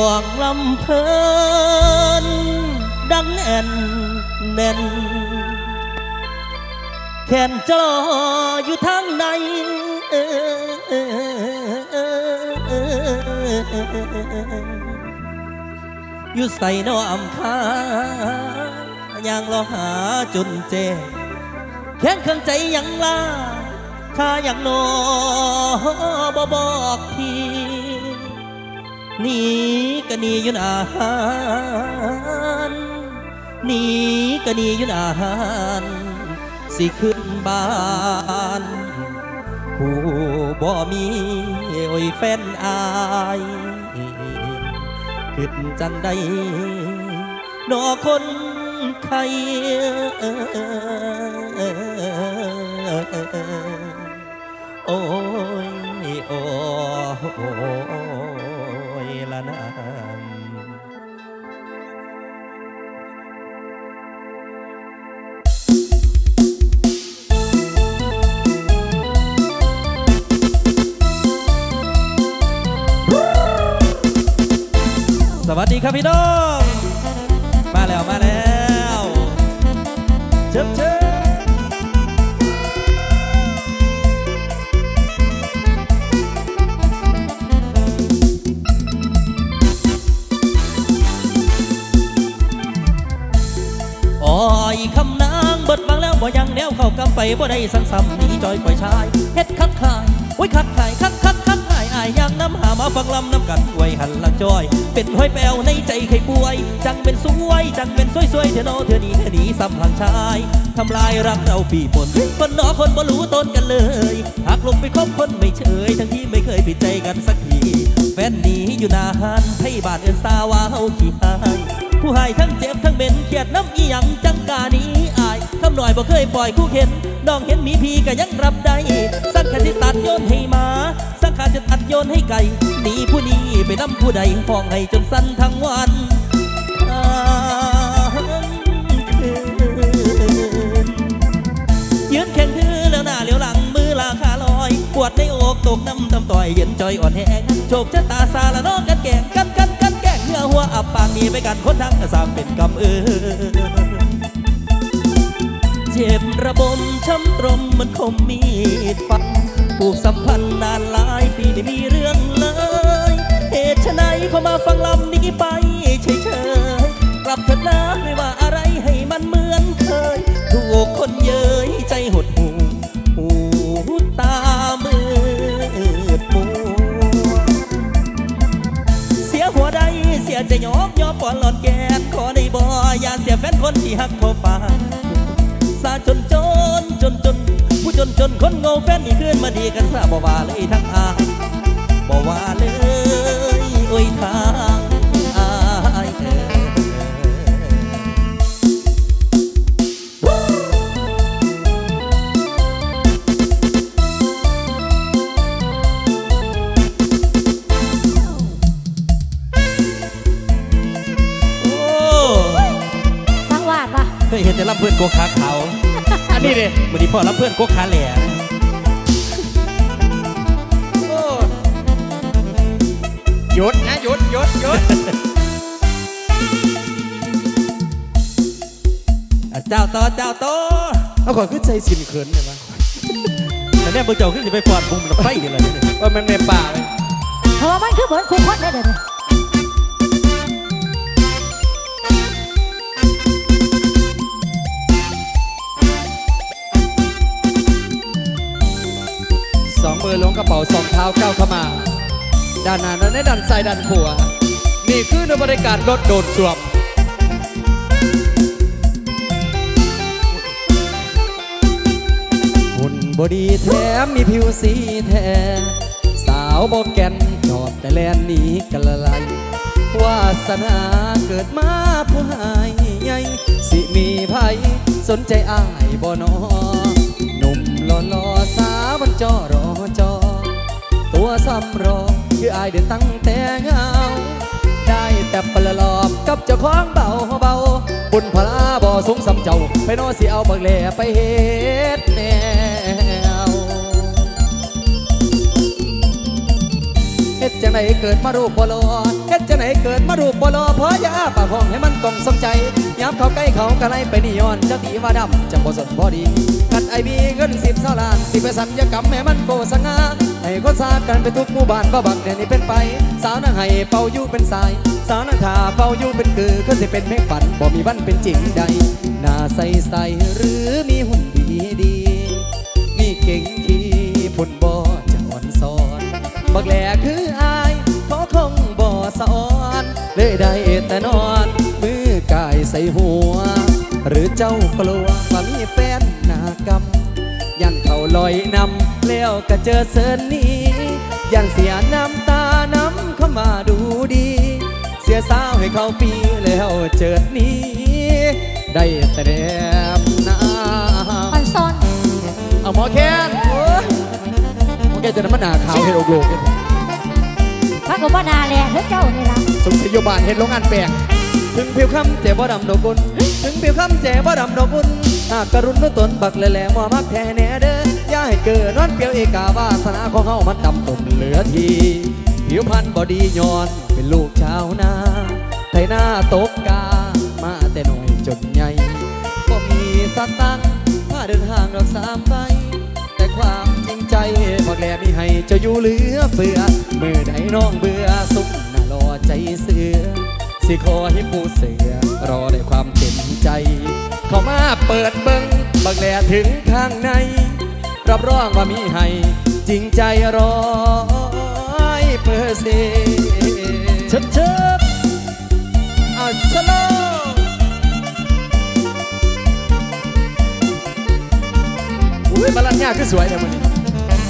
กองลำเพลินดังแน่นแน่นแขนจออยู่ทางในอยู่ใส่นออำคายังรอหาจนเจ แค้นเครื่องใจยังล่าข้ายังนอบ่บอกพี่ นีก็หนีอยู่อาหารหนีก็หนีอยู่อาหารสิขึ้นบ้านผู้บ่มีโอ้ยแฟนอายขึ้นจังใดนอคนไทย ครับพี่น้อง มาแล้วมาแล้วเชิบเชิบอ้ยคำนางเบิดบังแล้วบ่ยังแนวเข้ากำไปบ่ได้สังซ้ำหนีจอยปล่อยชายเฮ็ดคักคายโอ้ยคักคายคักคักคักคาย อายยังน้ำหามาฟังลำน้ำกันไว้หันหลังจอย เป็นห้อยแปวในใจใครป่วย จังเป็นสวยจังเป็นสวยสวยๆเธอโนเธอนี้เธอนี้ซ้ำห่างชายทำลายรักเราปีปนคนนอคนบ่รู้ต้นกันเลยหากลงไปคบคนไม่เฉย ทั้งที่ไม่เคยปิดใจกันสักที แฟนหนีอยู่นานให้บานเอินสาวาเฮาขี้หายผู้ให้ทั้งเจ็บทั้งเป็นเครียดน้ำอีหยังจังกานี้อายคำหน่อยบ่เคยปล่อยคู่เข็นน้องเห็นมีพีก็ยังรับได้ สังขารที่ตัดโยนให้มา ขาจะตัดโยนให้ไก่หนีผู้นี้ไปน้ำผู้ใดห้องให้จนสั้นทั้งวันทั้งคืนยืนแข่งถือแล้วหน้าเหลียวหลังมือลาขาลอยปวดในอกตกน้ำตำต่อยเย็นจอยอ่อนแห้งโชคชะตาสาละน้องกันแก่งกันกันกันแก่งเนื้อหัวอับปางนีไปกันคนทั้งสามเป็นกำเออเจ็บระบมช้ำตรมมันคมมีดฟันผูกสัมพันธ์นานหลาย ไม่มีเรื่องเลย เหตุไฉนพอมาฟังลำนี้ไปเฉยๆกลับเถิดนะไม่ว่าอะไรให้มันเหมือนเคย ถูกคนเย้ยใจหดหูหูตามืดมัวเสียหัวใดเสียใจยอมยอมปอนหลอนแกนขอได้บ่อย่าเสียแฟนคนที่หักพอฟ้าสาจนจนจนจนผู้จนจนคนโง่แฟนนี่ขึ้นมาดีกันซะบ่ว่าเลยทั้งอา ว่าเลยโอ้ยทางอายเอ่ยโอ้สังวาดปะเคยเห็นแต่ลำเพื่อนโกขาขาวอันนี้ดิมือนี้พ่อลำเพื่อนโกขาแหล่ หยุดหยุดหยุดอะเจ้าต่อเจ้าต่อเอาก่อนขึ้นใจสินเขินเลยวะแต่เนี่ยเบอร์เจ้าขึ้นจะไปฟอดบุ้มรถไฟนี่แหละเนี่ยว่ามันในป่าเลยเพราะว่ามันคือเหมือนคุกคนเลยเดี๋ยวนี้สองมือล้วงกระเป๋าสองเท้าก้าวเข้ามา ด้านหน้านั้นได้ดันซ้ายดันขวา นี่คือในบริการรถโดดสวมหุ่นบอดีแถมมีผิวสีแทนสาวบอกแกนจอดแต่แลนหนี้กันละลายวาสนาเกิดมาผู้หายใหญ่สิมีภัยสนใจอายบ่นอหนุ่มหล่อหล่อสาวบันจอรอจอ ตัวซ้ำรอคืออายเดินตั้งแต่เงา ได้แต่ปละลอบกับเจ้าของเบาเบาบุญพลาบ่สงสำเจ้า ไปโนสิเอาบักแหล่ไปเฮ็ดแนวเฮ็ดจังไหนเกิดมารูปบลอเฮ็ดจังไหนเกิดมารูปบลอเพราะยาปากห้องให้มันต้องสมใจยับเขาใกล้เขากะไลไปนิยอนจะตีว่าดำจะบ่สนบ่ดี กันไอบีเงินสิบเท่าล้านสิไปสัญญกรรมให้มันโกสง่าให้คนซาบกันไปทุกหมู่บ้านบ่บักเดี๋ยนี้เป็นไป สาวนางไห้เป่าอยู่เป็นสาย สาวนางทาเป่าอยู่เป็นคือคือสิเป็นเมฆฝันบ่มีวันเป็นจริงใดหน้าใสใสหรือมีหุ่นดีดีมีเก่งที่พุ่นบ่จะอ่อนสอนบักแหลคืออายเขาคงบ่สอนเลยได้แต่นอนมือกายใส่หัว หรือเจ้ากลัวว่ามีแฟน กรรมยันเขาลอยนำแล้วก็เจอเสินนี้ยันเสียน้ำตาน้ำเข้ามาดูดี เสียสาวให้เขาปีแล้วเจิดนี้ ได้แต่แดมน้าอ่อนซอนเอาหมอแคนหมอแคนจะน้ำมันหนาขาวเห็ดอกโลกเนี่ยพระกบนาแลเฮ้เจ้านี่ล่ะสมศรีโยบานเห็ดโรงงานแปลง ถึงผิวคำเจ็บบ่ดำดอกกุนถึงผิวคำเจ็บบ่ดำดอกกุนหากกรุณด้วยตนบักแหล่ๆว่ามักแท้แน่เด้ออย่าให้เกิดนอนเปรียวเอกาวาสนาของเฮามันดำตุ่มเหลือทีผิวพรรณบ่ดีย้อนเป็นลูกชาวนาไถหน้าตกกามาแต่น้อยจนใหญ่บ่มีสตังค์พาเดินทางดอกสามใบแต่ความจริงใจบอกแลมีให้เจ้าอยู่เหลือเฟือเมื่อใดน้องเบื่อสุขน้ารอใจเสือ สิขอให้ผู้เสือรอได้ความเต็มใจ เข้ามาเปิดเบิงบักแลถึงข้างใน รับรองว่ามีให้ จริงใจร้อยเปอร์เซ็นต์เชิบเชิบอะชะโลอุ้ยมาลันยาคือสวยเนี่ยมัน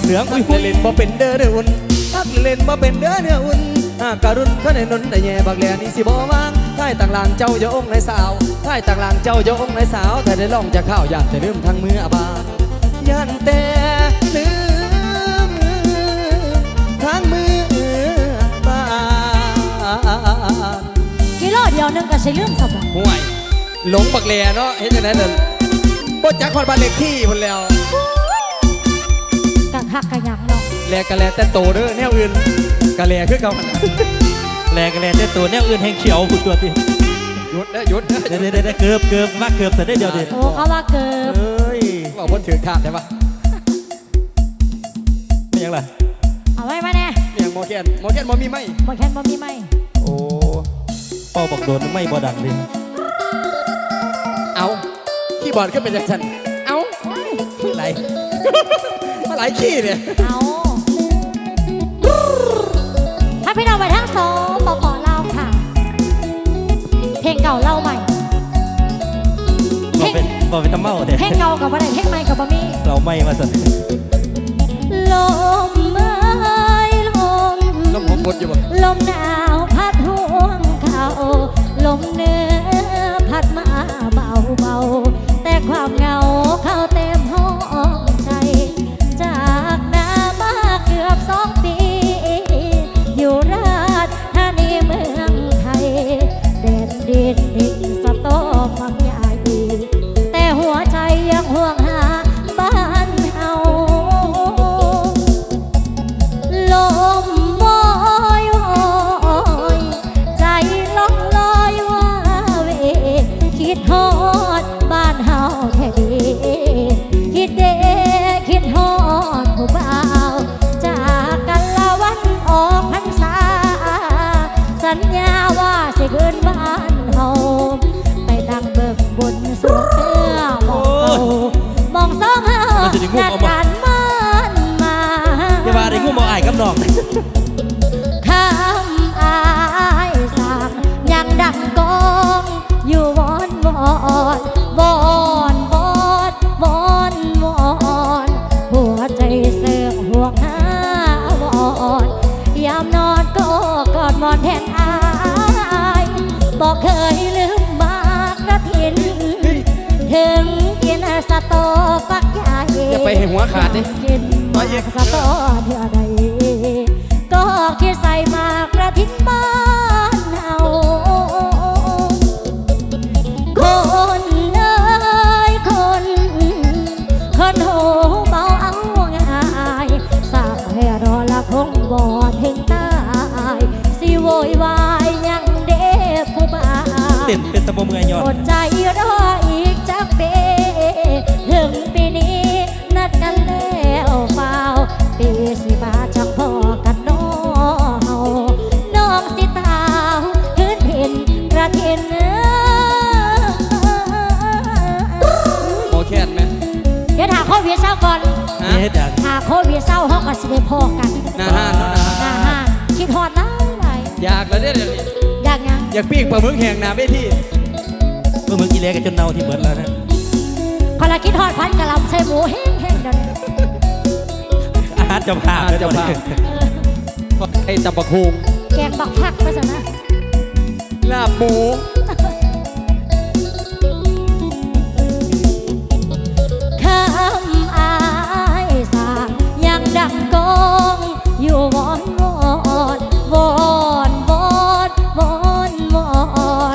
เหลืองอุ้ยหุ้ยเล่นบ่เป็นเด้อเด้ออุ่นมักเล่นบ่เป็นเด้อเนื้ออุ่น กการุณเขาในนนแต่แย่บักแลนี่สิบ่วางท้ายต่างลางเจ้าอย่าองค์ในสาวท้ายต่างลางเจ้าอย่าองค์ในสาวแต่ได้ลองจะเข้าวอยากแต่ลืมทั้งมืออาบานยันแต่ลืมทั้งมืออาบานกิโลเดียวหนึงก็สิลืมสบห่วยหลงบักแลเนาะเห็นจังได๋เด้อบ่จักคนบ้านเลขที่พุ่นแล้วกักหักกักหยังเนาะ แลกะแลแต่โตเด้อแนวอื่นกะแลคือเก่าหั่นน่ะแรงกันแรงแต่ตัวแนวอื่นแห่งเขียวผุดตัวดิหยุดนะหยุดนะเดี๋ยวเดี๋ยวเดี๋ยวเกือบเกือบมาเกือบแต่ได้เดียวดิโอ้เขาว่าเกิบเอ้ยบอกว่าถือขาดใช่ปะไม่ยังล่ะเอาไว้มาแน่เมียงโมเคนโมเคนโมมีไหมบ่แค่นบ่มีไหมโอ้เป้าบอกโดนไม่บ่ดังดิเอาขี้บอร์ดก็เป็นอย่างฉันเอาไหลมาไหลขี้เนี่ยเอา ถ้าพี่น้องไปทั้งสองปปเล่าวค่ะ เพลงเก่าเล่าใหม่บ่เป็นบ่เป็นตะเมาเด้เพลงเก่ากับอะไรเพลงใหม่กับบ่มีเราไม่มาสั่นลมเอ้ยลมลมผมหมดอยู่บ่ลมหนาวพัดห่วงเขาลมเหนื้อพัดมาเบาเบาๆแต่ความเหงาเข้า น้องคำอายสั่งยังดังกองอยู่วอนวอนวอนวอนวอนวอนหัวใจเสื่อมห่วงหาวอนยามนอนก็กอดหมอนแทนอายบอกเคยลืมบากระถิน ถึงกินสตอฟักใหญ่อย่าไปให้หัวขาดนี่กินหมากสตอเท่าใด ระทินโอแคนไหมเดี๋ยวถามโควิดเศร้าก่อน ฮะเฮ็ดดังถาโควิดเศร้าเขาก็สิได้พอกันหน้าห้านเนาะหน้าห้างคิดฮอดหลายหลายอยากแล้วเนี่ยเดี๋ยวนี้อยากยังอยากปิ้งปลาหมึกแห้งหนาเวทีเมื่อมึงกินเล็กกันจนเน่าที่เบิดแล้วนะคนละคิดฮอดพันกะหลำใส่หมูแห้งๆเดี๋ยวนี้อาหารเจะพาพอาจจะพาไอ้ตับปะคุงแกงบักพักไปซะนะ ลาบหมูคำอายสางยังดังกองอยู่วอนวอนวอนวอนวอนวอ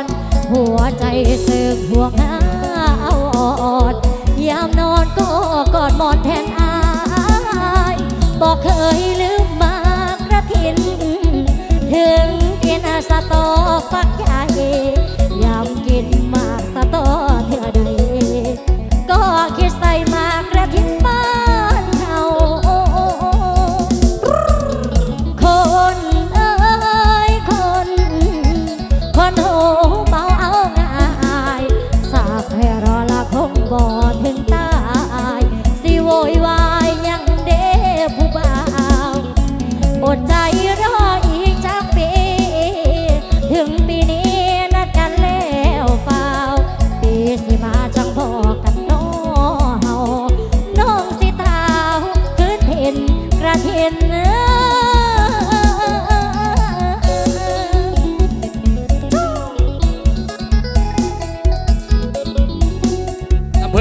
นหัวใจสึกห่วงาอ่อนยามนอนก็กอดหมอนแทนอายบอกเคยลืมมากระทินถึงเกินสตอฟัก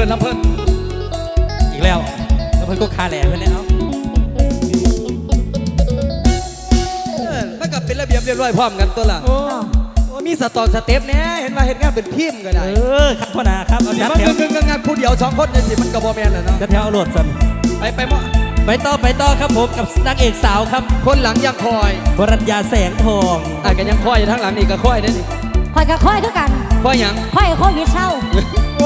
นลำเพลินอีกแล้วแล้วเพิ่นก็คาแหล่เพิ่นเนี่ยเอาเออมันก็เป็นระเบียบเรียบร้อยพร้อมกันตัวละโอ้โอ้มีสตอกสเต็ปแน่เห็นว่าเห็นงานเป็นทีมก็ได้ เออครับพ่อนาครับเอาสิจัดมันแถวกึ่งๆงานผู้เดียวสองคนเนี่ยสิมันกระบอแมนเลยเนาะจัดแถวเอาโหลดสันไปไปหมอไปต่อไปต่อครับผมกับนางเอกสาวครับ คนหลังยังคอยวรัญญาแสงทองอะกันยังคอยอยู่ทั้งหลังนี่ก็คอยเด้นี่คอยกับคอยคือกันคอยหยังคอยกับโควิดเศร้าโ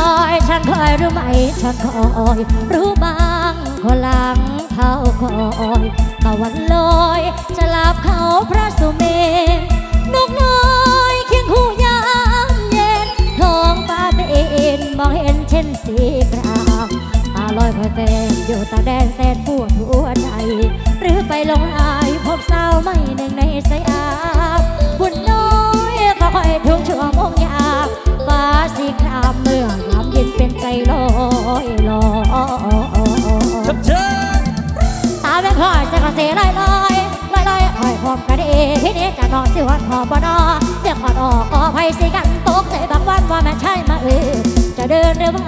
อ้ฉันคอยฉันคอยรู้ไหมฉันคอยรู้บ้างคนหลังเขาคอยตะวันลอยจะลาบเขาพระสุเมนนกน้อยเคียงคู่ยามเย็นท้องฟ้าเป็นมองเห็นเช่นสีครามตาลอยพอยแฟนอยู่ตาแดนแสนปวดหัวใจ หรือไปลงอายพบสาวไม่หนึ่งในสายาบุญน้อยขาคอยทุ่งชั่วโมงยาม ฟ้าสีครามเมื่อยามเย็นเป็นใจลอยลอยชับเชิญตาเป็นคอยจะกระเสลอยลอยลอยลอยคอยพร้อมกันเองที่นี้จะนอนสิวันขอบนอเสียงขอดออกก็ไฟสิกันตกใจบางวันว่าแม่ใช่มาเออจะเดินหรือว่า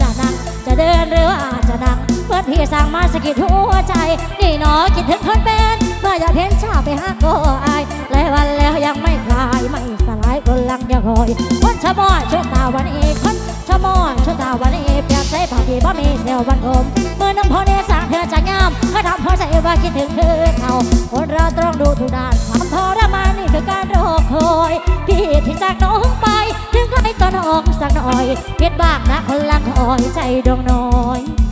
จะนั่งจะเดินหรือว่าจะนั่งเพื่อนพี่สั่งมาสกิดหัวใจนี่หนอคิดถึงคนเป็นเมื่ออยากเห็นชาไปหาก็อายหลายวันแล้วยังไม่คลายไม่สา คนลังยังคอยคนชะมอยชุดตาวันเอกคนชะมอยชุดตาวันเอกเปียบใส่ผ้าที่บ่มีเซลวันอมเมื่อน้ำพอเนสางเธอจะงามก็ทำพอใจว่าคิดถึงเธอเขาคนเราต้องดูทุกด้านความทรมานนี่คือการรอคอยพี่ที่จากน้องไป ถึงใกล้ก็น้องสักหน่อยเพียดบ้างนะคนลังคอยใจดวงน้อย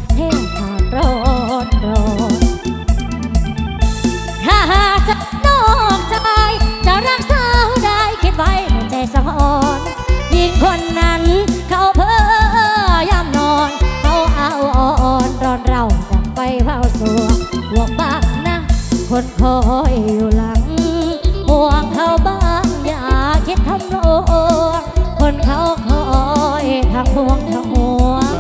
คอยอยู่หลังห่วงเขาบ้างอย่าคิดทำโลกคนเขาคอยทั้งห่วงทั้งห่วง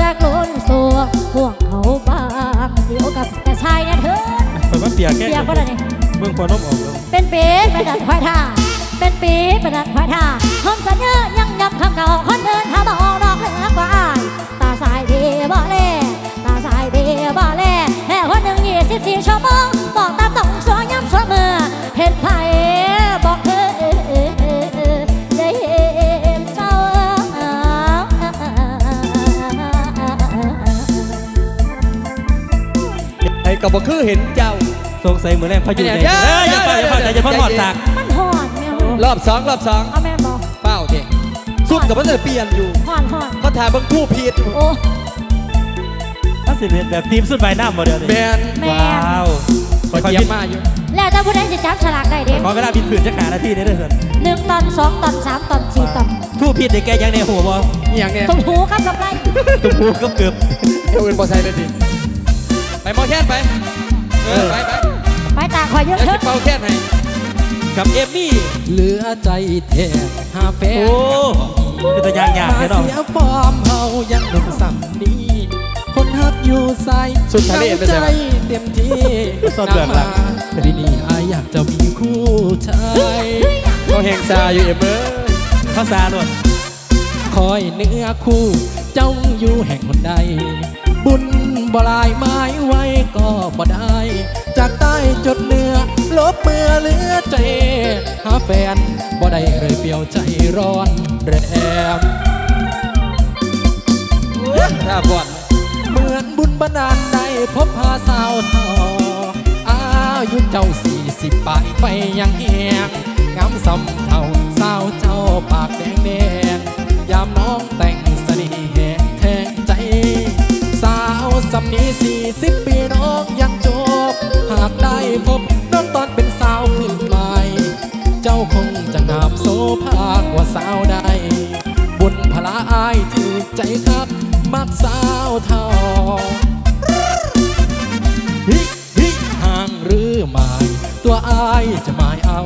รักล้นสัวห่วงเขาบ้างสิโอกับแต่ชายเนี่ยเถิดเปิดมาเปียกแก้เปียกปะล่ะนี่เบื้องพอนมออกแล้วเป็นปีเป็นดับควายท่าเป็นปีเป็นดับควายท่า กับบ่คือเห็นเจ้า สงสัยเหมือนแรงพายุเดี๋ใหญ่ยวเอ้ยอย่าไปอย่าไปอย่าไปพอดหอดสากมันหอนแม่เว้ยรอบสองรอบสองเอาแม่นบอกเป้าเถอะสุดกับมันจะเปลี่ยนอยู่ห่อนห่อนเขาถ่ายเบังคู่ผิดโอ้ถ้าสิเป็นแบบทีมสุดใบหน้าบ่เดียวแมนี่นแม่ว้าวคอยคอยเตรีเตรียยมมมาอยู่แล้วแต่ผู้ใดจะจับฉลากได้เด้ขอเวลาพิดผืนจะขานาทีได้ด้วยสิหนึ่งตอนสองตอนสามตอนสี่ตอนผู้ผิดในแกยังในหัวบ่อหย่างเนี้ยตรงหูกับกับไรตุ้มหูก็เกือบเดี๋ยวอื่นบอใส่เลยดิไป หมอแค้นไป เออ ไปไปไปตาคอยเยอะเดี๋ยวเถจะอะเป่าแค้นให้กับเอมมี่ เหลือใจแท้หาแฟนโอ้เป็นตัวยางยากมาแน่นอนเสียฟอร์มเฮายังหนุ่มสัมนี้คนฮักอยู่ใส่สุดทะเลไปใจใช่ไหมเต็มที่ซ่อนเบื้องหลังทีนี่อายอยากจะมีคู่ชายเขาแหงซาอยู่เอมเอ้ยข้าวสารหนวดคอยเนื้อคู่ เจ้าอยู่แห่งคนใด บุญ บ่ลายไม้ไว้ก็บ่ได้ จากใต้จดเหนือลบเมื่อเหลือใจ หาแฟนบ่ได้เลยเปรียวใจร้อนแรมถ้าบ่นเหมือนบุญบันดาลได้พบพาสาวทออายุเจ้าสี่สิบปลายไปยังแหงงามสำเท่าสาวเจ้าปากแดงแดงยามน้องแต่งสน่ห์แหงแทงใจสาว สำนีสี่สิบปีน้องยังจบ หากได้พบน้องตอนเป็นสาวขึ้นใหม่ เจ้าคงจะงามโสภากว่าสาวใด บุญพลาอายถือใจคักมักสาวเท่าฮิฮิห่างหรือไม่ตัวอายจะหมายเอา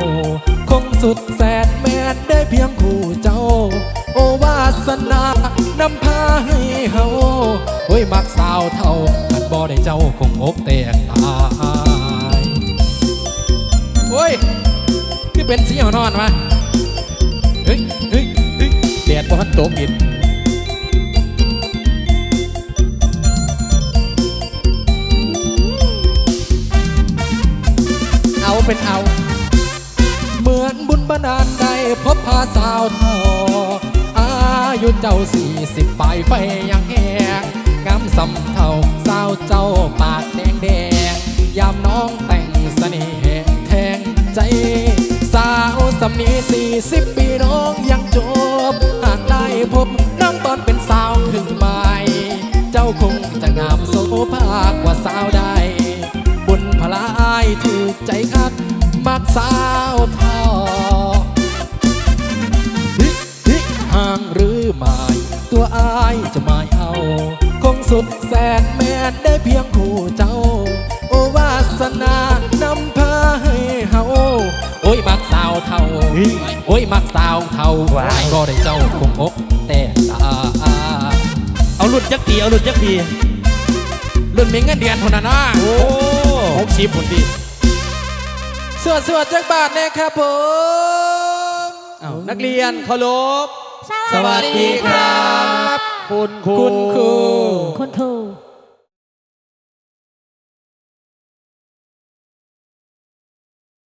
คงสุดแสนแมนได้เพียงคู่เจ้า โอวาสนานำพาให้เฮาโอ้ยมักสาวเท่าอันบ่ได้เจ้าคงอกแตกตายโอ้ยคือเป็นสีหอนอนมาเฮ้ยเฮ้ยเฮ้ยแดดบ่ทันตกอีกเอาเป็นเอา เหมือนบุญบันดาลได้พบพาสาวเทออา ยุเจ้าสี่สิบปลายไฟยังแหงงามสำเทาสาวเจ้าปากแดงแดงยามน้องแต่งเสน่ห์แทงใจ สาวสำนีสี่สิบปีน้องยังจบ หากได้พบน้องตอนเป็นสาวครึ่งใหม่ เจ้าคงจะงามโสภากว่าสาวใด บุญพลาอายถือใจคักมักสาวทอ อายจะไม่เอา คงสุดแสนแมนได้เพียงคู่เจ้า โอวาสนานำพาให้เฮาโอ้ยมักสาวเท่า โอ้ยมักสาวเท่าก็ได้เจ้าคงอกแต่ตาเอาหลุดจักปีเอาหลุดจักปีรุ่นมีเงินเดือนคนนั้นนะโอ้หกสิบคนดีสวดสวดจักบาทนะครับผมนักเรียนเคารพ สวัสดีครับ คุณครู คุณครู คุณครู